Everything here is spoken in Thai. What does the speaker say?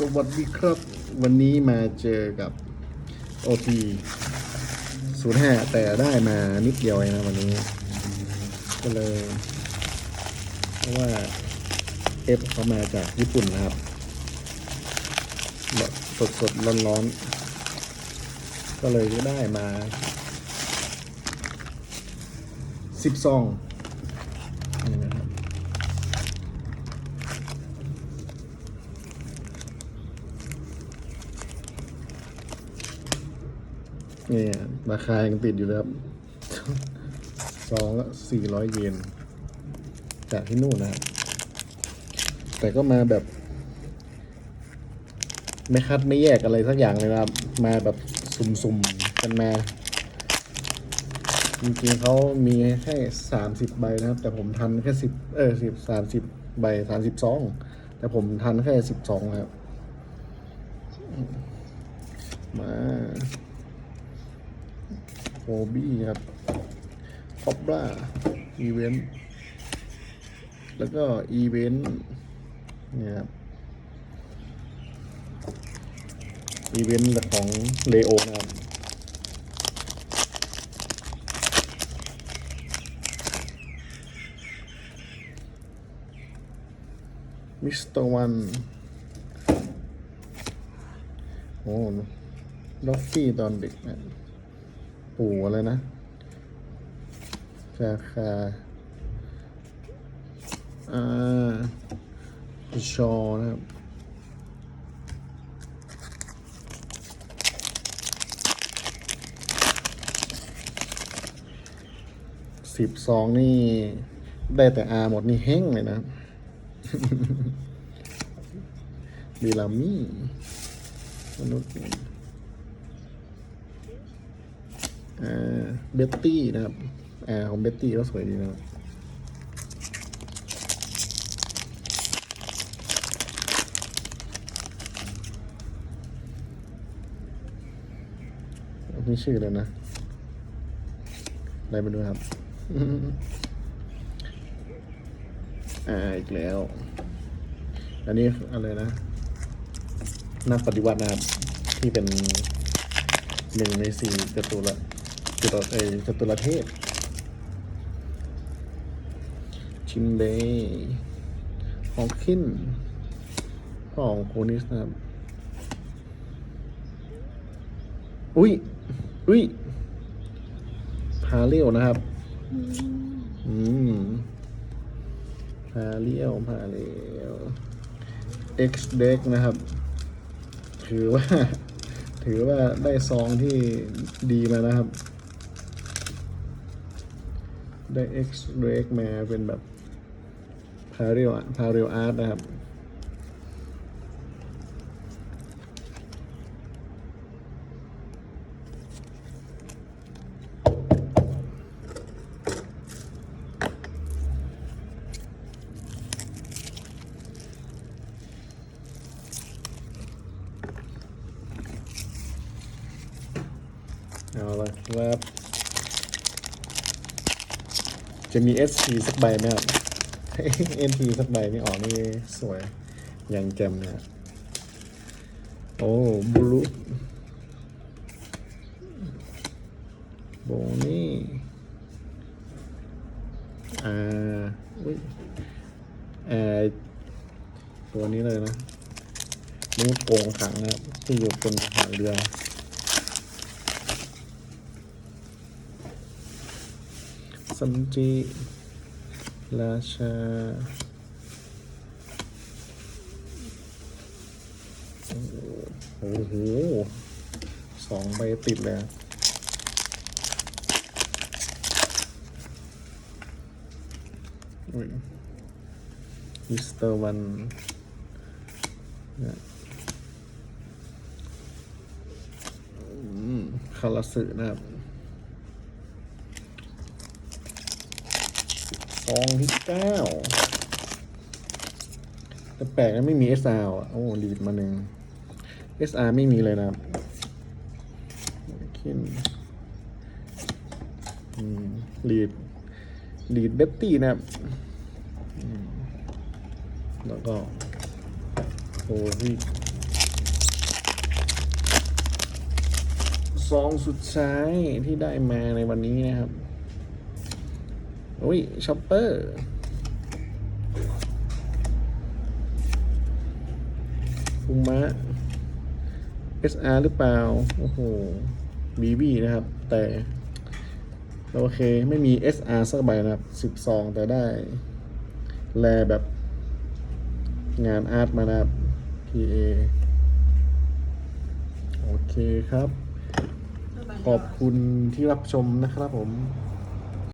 สวัสดีครับ วันนี้มาเจอกับ OT 05 แต่ได้มานิดเดียวเองนะวันนี้ ก็เลย เพราะว่า F เขามาจากญี่ปุ่นนะครับสดสดร้อนร้อนก็เลยได้มาสิบซองนี่นะครับ นี่ราคายังติดอยู่เลยครับซองละสี่ร้อยเยนจากที่นู่นนะครับแต่ก็มาแบบ ไม่คัดไม่แยกอะไรสักอย่างเลยนะครับ มาแบบสุ่มๆกันมาจริงๆเขามีแค่สามสิบใบนะครับ แต่ผมทันแค่สิบเออสิบสามสิบใบสามสิบสองแต่ผมทันแค่สิบสองครับ มา โฮบี้ครับคอบล่าอีเวนต์แล้วก็อีเวนต์เนี่ยครับอีเวนต์ของเลโอนะครับมิสเตอร์วันโอ้ล็อกกี้ตอนเด็กนะ ปู่อะไรนะคาคาอ่าชอนะครับสิบสองนี่ ได้แต่อาหมดนี่แห้งเลยนะบิลามี่มนุษย์อ่า เบตตี้นะครับแอ่าของเบตตี้ก็สวยดีนะครับนี่ชื่อเลยนะอะไรมาดูครับอ่าอีกแล้ว อันนี้อะไรนะ นักปฏิวัตินะครับ ที่เป็นหนึ่งในสี่จตุระตุระ จุลเอยจตุรเทพ ชิมเบย์ฮอว์คินพ่อของโคนิสนะครับ อุ้ย อุ้ยพาเรียวนะครับ อืมพาเรียวพาเรียว X deck นะครับ ถือว่า ถือว่าได้ซองที่ดีมานะครับ ได้ X deck มาเป็นแบบพาเรียวพาเรียวอาร์ตนะครับ เอาละครับ จะมี ST สักใบไหมครับ NT สักใบนี่ออกนี่สวยย่างแจ่มเนะโอ้บลูโบนี่อ่าอุ้ยเอ่อตัวนี้เลยนะมูดโกงขังนะครับที่อยู่บนหางเรือ สันจิราชาโอ้โหสองใบติดเลยมิสเตอร์วันเนี่ยคาราสึนะครับ กองที่เก้าแต่แปลกนะไม่มี SR อะโอ้ดีดมาหนึ่ง SR ไม่มีเลยนะขึ้นลีดลีดเบตตี้นะครับแล้วก็โอ้ยสองสุดท้ายที่ได้มาในวันนี้นะครับ อุ้ยช็อปเปอร์ฟูมะ SR หรือเปล่า โอ้โห BB นะครับ แต่ โอเค ไม่มี SR สักใบนะครับ 12 แต่ได้ แลแบบ งานอาร์ตมานะครับ PA โอเคครับ ขอบคุณที่รับชมนะครับผม